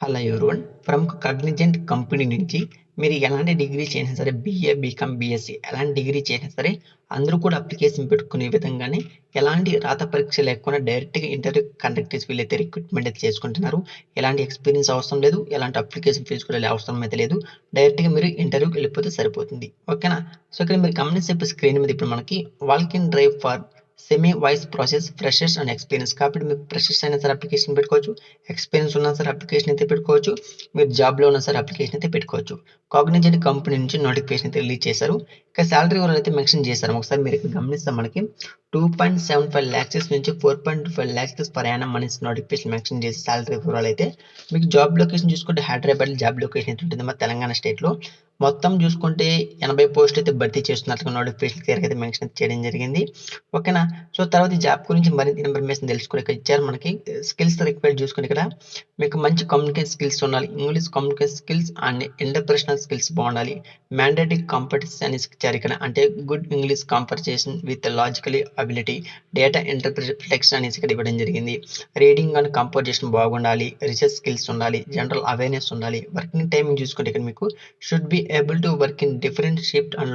Hello everyone ప్రముఖ కగ్నిజెంట్ company నుంచి మీరు ఎలాంటి డిగ్రీ చేసినా సరే బీఏ బీకామ్ బీఎస్సీ ఎలాంటి డిగ్రీ చేసినా సరే అందరూ కూడా అప్లికేషన్ పెట్టుకునే విధంగానే ఎలాంటి రాత పరీక్ష లేకుండా డైరెక్ట్గా ఇంటర్వ్యూ కండక్ట్ చేసి వీళ్ళైతే రిక్రూట్మెంట్ అయితే చేసుకుంటున్నారు. ఎలాంటి ఎక్స్పీరియన్స్ అవసరం లేదు ఎలాంటి అప్లికేషన్ ఫీజు కూడా అవసరం అయితే లేదు. డైరెక్ట్గా మీరు ఇంటర్వ్యూకి వెళ్ళిపోతే సరిపోతుంది. ఓకేనా సో ఇక్కడ మీరు గమనించే స్క్రీన్ మీద ఇప్పుడు మనకి walk-in drive for semi voice process freshers and experience కాబట్టి మీకు ఫ్రెషర్స్ అయినా సరే అప్లికేషన్ పెట్టుకోవచ్చు. ఎక్స్పీరియన్స్ ఉన్నా సరే అప్లికేషన్ అయితే పెట్టుకోవచ్చు. మీరు జాబ్లో ఉన్నా సరే అప్లికేషన్ అయితే పెట్టుకోవచ్చు. కాగ్నిజెంట్ కంపెనీ నుంచి నోటిఫికేషన్ అయితే రిలీజ్ చేశారు. ఇక శాలరీ వాళ్ళు అయితే మెన్షన్ చేశారు. ఒకసారి మీరు ఇక్కడ గమనిస్తే మనకి two point seven five lakhs నుంచి four point five lakhs per annum అనేసి నోటిఫికేషన్ మెన్షన్ చేసి శాలరీ వివరాలు అయితే మీకు జాబ్ లొకేషన్ చూసుకుంటే హైదరాబాద్ జాబ్ లొకేషన్ అయితే ఉంటుంది. మా తెలంగాణ స్టేట్లో మొత్తం చూసుకుంటే ఎనభై పోస్టులు అయితే భర్తీ చేస్తున్నట్లుగా నోటిఫికేషన్ క్లియర్ అయితే మెన్షన్ చేయడం జరిగింది. ఓకేనా సో తర్వాత జాబ్ గురించి మరింత ఇన్ఫర్మేషన్ తెలుసుకుని ఇక్కడ ఇచ్చారు మనకి. స్కిల్స్ రిక్వైర్ చూసుకుని ఇక్కడ మీకు మంచి కమ్యూనికేషన్ స్కిల్స్ ఉండాలి. English communication skills and interpersonal skills బాగుండాలి. మ్యాండేటరీ కాంపిటెన్స్ అని ఇచ్చారు అంటే good English conversation with logically ability data interpretation అనేసి ఇక్కడ ఇవ్వడం జరిగింది. రీడింగ్ అండ్ కంపోజిషన్ బాగుండాలి రీసెర్చ్ స్కిల్స్ ఉండాలి జనరల్ అవేర్నెస్ ఉండాలి. వర్కింగ్ టైమింగ్ చూసుకుంటే ఇక్కడ మీకు should be able to work in different shift and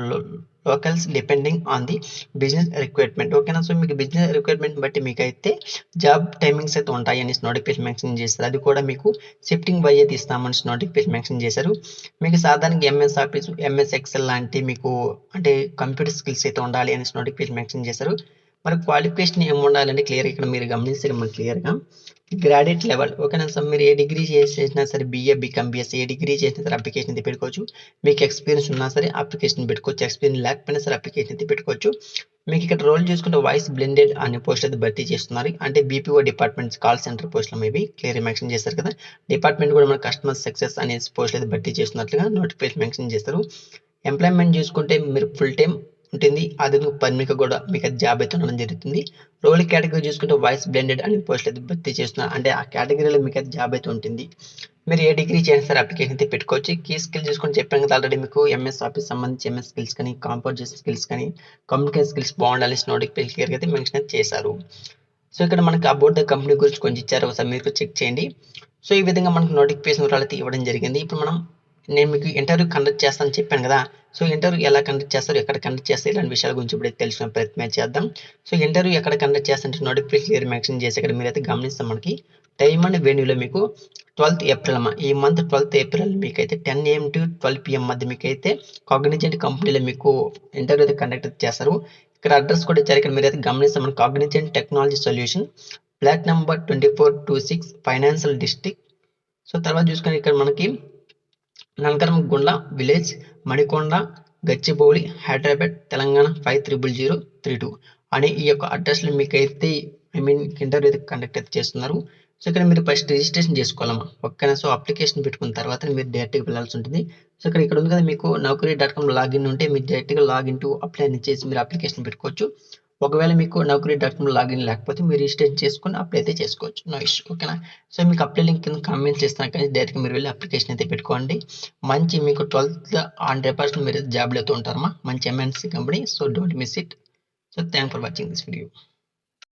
locals depending on the business requirement ఓకేనా సో మీకు బిజినెస్ రిక్వైర్మెంట్ బట్టి మీకు అయితే జాబ్ టైమింగ్స్ అయితే ఉంటాయి అనేసి నోటిఫికేషన్ మెన్షన్ చేస్తారు. అది కూడా మీకు షిఫ్టింగ్ బై అయితే ఇస్తామని నోటిఫికేషన్ మెన్షన్ చేశారు. మీకు సాధారణంగా ఎంఎస్ ఆఫీస్ ఎంఎస్ ఎక్సెల్ లాంటి మీకు అంటే కంప్యూటర్ స్కిల్స్ అయితే ఉండాలి అనేసి నోటిఫికేషన్ మెన్షన్ చేశారు. మరి క్వాలిఫికేషన్ ఏమి ఉండాలంటే క్లియర్ ఇక్కడ మీరు గమనిస్తే మనకి క్లియర్గా గ్రాడ్యుయేట్ లెవెల్ ఓకేనా సార్ మీరు ఏ డిగ్రీ చేసినా సరే బీఏ బీకామ్ బీఎస్సీ ఏ డిగ్రీ చేసినా సరే అప్లికేషన్ అయితే పెట్టుకోవచ్చు. మీకు ఎక్స్పీరియన్స్ ఉన్నా సరే అప్లికేషన్ పెట్టుకోవచ్చు. ఎక్స్పీరియన్స్ లేకపోయినా సరే అప్లికేషన్ అయితే పెట్టుకోవచ్చు. మీకు ఇక్కడ రోల్ చూసుకుంటే వాయిస్ బ్లెండెడ్ అనే పోస్ట్ అయితే భర్తీ చేస్తున్నారు. అంటే బీపీఓ డిపార్ట్మెంట్స్ కాల్ సెంటర్ పోస్టులు మేబీ క్లియర్ మెన్షన్ చేస్తారు కదా. డిపార్ట్మెంట్ కూడా మన కస్టమర్ సక్సెస్ అనే పోస్ట్ అయితే భర్తీ చేస్తున్నట్లుగా నోటిఫికేషన్ మెన్షన్ చేస్తారు. ఎంప్లాయ్మెంట్ చూసుకుంటే మీరు ఫుల్ టైం ఉంటుంది. అది పర్మిక కూడా మీకు జాబ్ అయితే ఉండడం జరుగుతుంది. రోల్ కేటగిరీ చూసుకుంటే వాయిస్ బ్లెండెడ్ అనే పోస్ట్ అయితే భర్తీ చేస్తున్నారు. అంటే ఆ కేటగిరీలో మీకు అయితే జాబ్ అయితే ఉంటుంది. మీరు ఏ డిగ్రీ చేసిన సరే అప్లికేషన్ అయితే పెట్టుకోవచ్చు. కీ స్కిల్ చూసుకొని చెప్పాను కదా ఆల్రెడీ మీకు ఎంఎస్ ఆఫీస్ సంబంధించి ఎంఎస్ స్కిల్స్ కానీ కాంపోజిషన్ స్కిల్స్ కానీ కమ్యూనికేషన్ స్కిల్స్ బాగుండాలి నోటిఫికేషన్ క్లియర్గా అయితే మెన్షన్ అయితే చేశారు. సో ఇక్కడ మనకి అబౌట్ ద కంపెనీ గురించి కొంచెం ఇచ్చారు. ఒకసారి మీరు చెక్ చేయండి. సో ఈ విధంగా మనకు నోటిఫికేషన్ అయితే ఇవ్వడం జరిగింది. ఇప్పుడు మనం నేను మీకు ఇంటర్వ్యూ కండక్ట్ చేస్తానని చెప్పాను కదా. సో ఇంటర్వ్యూ ఎలా కండక్ట్ చేస్తారు ఎక్కడ కండక్ట్ చేస్తారు ఇలాంటి విషయాల గురించి ఇప్పుడు తెలుసుకునే ప్రయత్నం చేద్దాం. సో ఇంటర్వ్యూ ఎక్కడ కండక్ట్ చేస్తారంటే నోటిఫికేషన్ క్లియర్ మెన్షన్ చేసి ఇక్కడ మీరైతే గమనిస్తాం మనకి టైమ్ అండ్ వెన్యూలో మీకు ట్వెల్త్ ఏప్రిల్ అమ్మ. ఈ మంత్ ట్వెల్త్ ఏప్రిల్ మీకు అయితే ten AM to twelve PM మధ్య మీకు అయితే కాగ్నిజెంట్ కంపెనీలో మీకు ఇంటర్వ్యూ అయితే కండక్ట్ చేస్తారు. ఇక్కడ అడ్రస్ కూడా ఇచ్చారు ఇక్కడ మీరైతే గమనిస్తాం మన Cognizant technology solution flat number twenty four two six financial district so తర్వాత చూసుకొని ఇక్కడ మనకి నల్కరం Gundla village Manikonda Gachibowli Hyderabad Telangana five triple zero three two అనే ఈ యొక్క అడ్రస్లో మీకు అయితే ఐ మీన్ ఇంటర్వ్యూ అయితే కండక్ట్ అయితే చేస్తున్నారు. సో ఇక్కడ మీరు ఫస్ట్ రిజిస్ట్రేషన్ చేసుకోవాలమ్మా. ఓకేనా సో అప్లికేషన్ పెట్టుకున్న తర్వాత మీరు డైరెక్ట్గా వెళ్ళాల్సి ఉంటుంది. సో ఇక్కడ ఇక్కడ ఉంది కదా మీకు నౌకరీ డాట్ కామ్ లాగిన్ ఉంటే మీరు డైరెక్ట్గా లాగిన్ టు అప్లై చేసి మీరు అప్లికేషన్ పెట్టుకోవచ్చు. ఒకవేళ మీకు నౌకరీ డాట్ కామ్ లాగిన్ లేకపోతే మీరు రిజిస్ట్రేషన్ చేసుకుని అప్లై అయితే చేసుకోవచ్చు. నో ఇష్యూ ఓకేనా? సో మీకు అప్లై లింక్ కింద కామెంట్స్ ఇస్తాను కానీ డైరెక్ట్గా మీరు వెళ్ళి అప్లికేషన్ అయితే పెట్టుకోండి. మంచి మీకు ట్వెల్త్ హండ్రెడ్ పర్సెంట్ మీరు జాబ్లో అయితే ఉంటారమ్మా. మంచి MNC company. So don't miss it. So thank for watching this video.